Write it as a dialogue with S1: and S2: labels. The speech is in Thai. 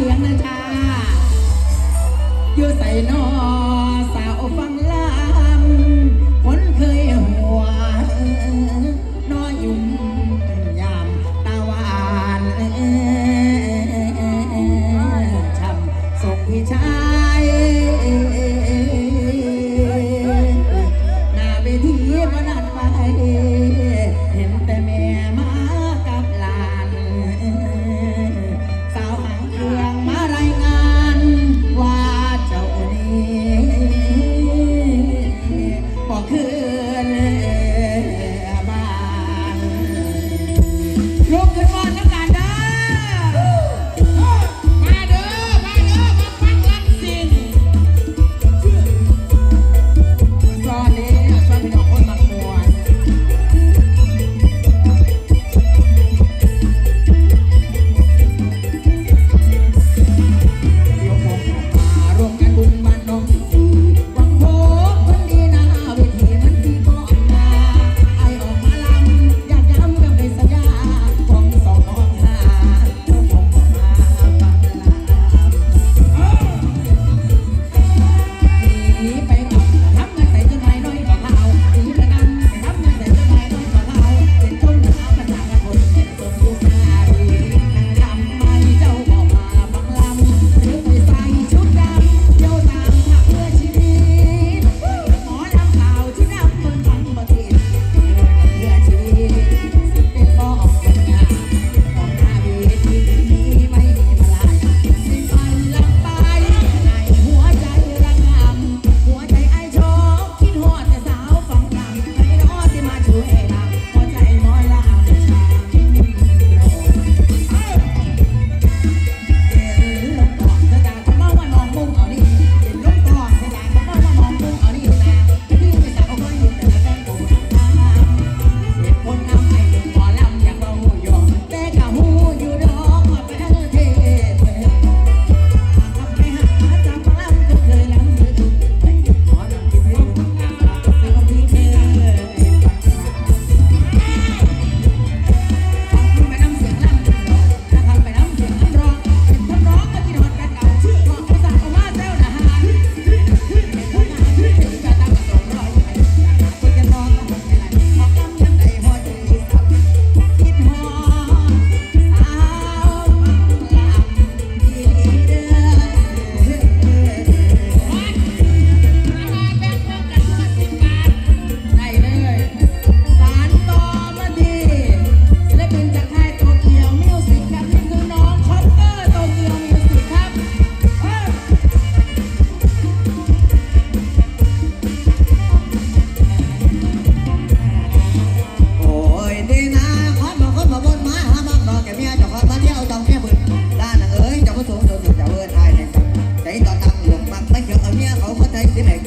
S1: สียงนะจ้าอยู่ใส่นอสาวฟังลามคนเคยหัวนอย
S2: Hầu hết 妹